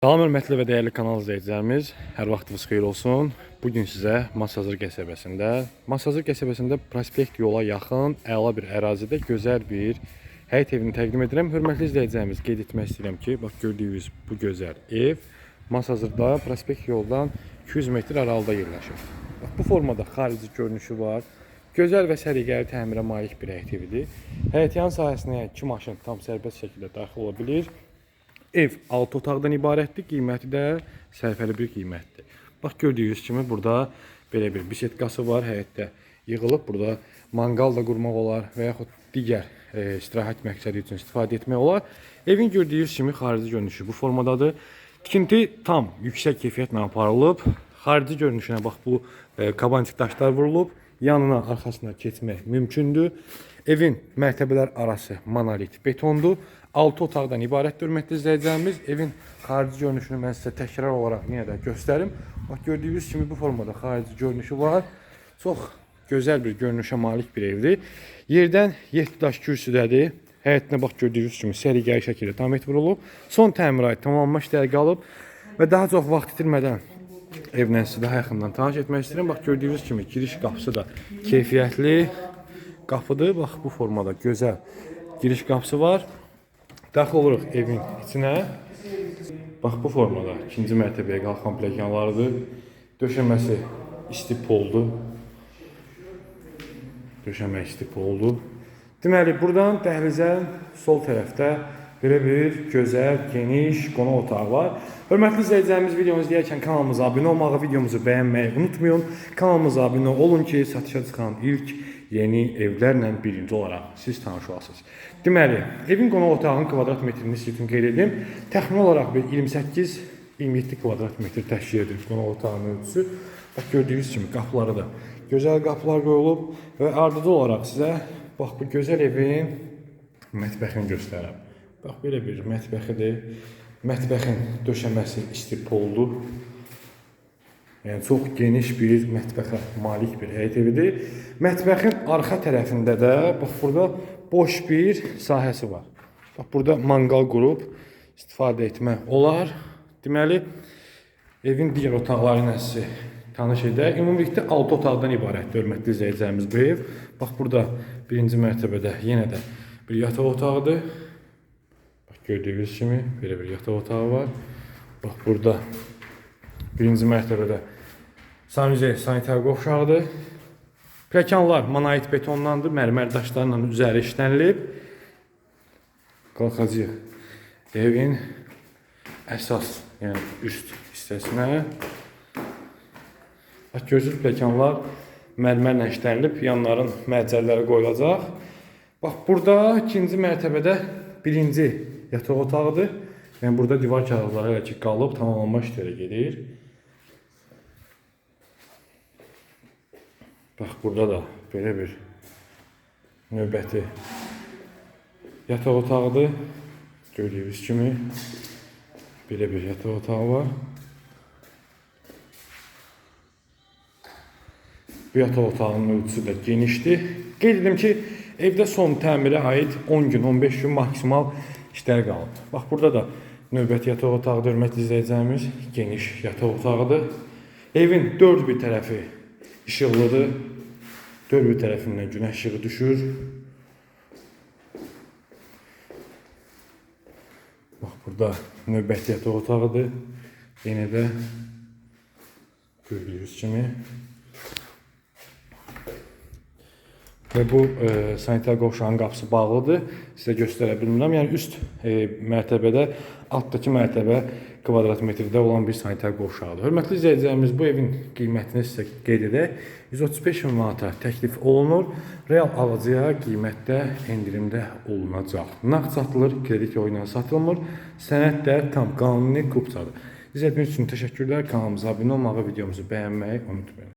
Salam hörmətli və dəyərli kanal izləyicilərimiz, hər vaxtınız xeyir olsun. Bu gün sizə Masazır qəsəbəsində, Masazır qəsəbəsində prospekt yola yaxın əla bir ərazidə gözəl bir həyət evini təqdim edirəm. Hörmətli izləyicilərimiz, qeyd etmək istəyirəm ki, bax gördüyünüz bu gözəl ev Masazırda prospekt yoldan 200 metr aralıda yerləşir. Bax bu formada xarici görünüşü var. Gözəl və səliqəli təmirə malik bir həyət evidir. Həyətyan sahəsinə 2 maşın tam sərbəst şəkildə daxil ola bilir. Ev 6 otaqdan ibarətdir. Qiyməti də sərfəli bir qiymətdir. Bax gördüyünüz kimi burada belə bir bisetkası var həyətdə yığılıb. Burada manqal da qurmaq olar və yaxud digər e, istirahət məqsədi üçün istifadə etmək olar. Evin gördüyünüz kimi xarici görünüşü bu formadadır. Tikinti tam yüksək keyfiyyətlə aparılıb. Xarici görünüşünə bax bu e, kabantik daşlar vurulub. Yanına, arxasına keçmək mümkündür. Evin mərtəbələr arası monolit betondur. 6 otaqdan ibarətdir hörmətli izləyicilərimiz. Evin xarici görünüşünü mən sizə təkrar olaraq yenə də göstərim. Bax gördüyünüz kimi bu formada xarici görünüşü var. Çox gözəl bir görünüşə malik bir evdir. Yerdən 7 daş kürsüdədir. Həyətinə bax gördüyünüz kimi səliqəli şəkildə tamet vurulub. Son təmirat tamamlanma işləri qalıb və daha çox vaxt itirmədən evlə sizi daha yaxından tanış etmək istəyirəm. Bax gördüyünüz kimi giriş qapısı da keyfiyyətli qapıdır. Bax bu formada gözəl giriş qapısı var. Daxil oluruq evin içinə. Bax bu formada ikinci mərtəbəyə qalxan pləkanlarıdır. Döşəməsi isti poldur. Döşəmə isti poldur. Deməli, buradan dəhlizə sol tərəfdə belə bir gözəl, geniş qonaq otağı var. Hörmətli izləyicilərimiz, videomuzu izləyərkən kanalımıza abunə olmağı, videomuzu bəyənməyi unutmayın. Kanalımıza abunə olun ki, satışa çıxan ilk yeni evlərlə birinci olaraq siz tanış olasınız. Deməli, evin qonaq otağının kvadrat metrini sizin qeyd edim. Təxmini olaraq bir 28-27 kvadrat metr təşkil edir qonaq otağının ölçüsü. Bax gördüyünüz kimi qapıları da gözəl qapılar qoyulub və ardıcıl olaraq sizə bax bu gözəl evin mətbəxini göstərirəm. Bax belə bir mətbəxidir. Mətbəxin döşəməsi isti poldur. Yəni çox geniş bir mətbəxə malik bir həyət evidir. Mətbəxin arxa tərəfində də bax burada boş bir sahəsi var. Bax burada manqal qurub istifadə etmək olar. Deməli evin digər otaqları sizi tanış edək. Ümumilikdə 6 otaqdan ibarətdir hörmətli izləyicilərimiz bu ev. Bax burada birinci mərtəbədə yenə də bir yataq otağıdır. Gördüyünüz kimi belə bir yataq otağı var. Bax burada birinci mərtəbədə sanuzel sanitar qovşağıdır. Pləkanlar monolit betondandır, mərmər daşlarla üzəri işlənilib. Qalxacağıq evin əsas, yəni üst hissəsinə. Bax gözünüz pləkanlar mərmərlə işlənilib, yanların mərcərləri qoyulacaq. Bax burada ikinci mərtəbədə birinci yataq otağıdır. Yəni burada divar kağızları hələ ki qalıb, tamamlanma işləri gedir. Bax burada da belə bir növbəti yataq otağıdır. Gördüyünüz kimi belə bir yataq otağı var. Bu yataq otağının ölçüsü də genişdir. Qeyd edim ki, evdə son təmirə aid 10 gün, 15 gün maksimal işlər qalıb. Bax burada da növbəti yataq otağıdır, hörmətli izləyicilərimiz. Geniş yataq otağıdır. Evin dörd bir tərəfi işıqlıdır. Dörd bir tərəfindən günəş işığı düşür. Bax burada növbəti yataq otağıdır. Yenə də gördüyünüz kimi Və bu e, sanitar qovşağın qapısı bağlıdır. Sizə göstərə bilmirəm. Yəni üst e, mərtəbədə, altdakı mərtəbə kvadrat metrdə olan bir sanitar qovşağıdır. Hörmətli izləyicilərimiz, bu evin qiymətini sizə qeyd edək. 135 min manata təklif olunur. Real alıcıya qiymətdə endirimdə olunacaq. Nağd satılır, kredit yolu ilə satılmır. Sənəd də tam qanuni kupçadır. İzlədiyiniz üçün təşəkkürlər. Kanalımıza abunə olmağı, videomuzu bəyənməyi unutmayın.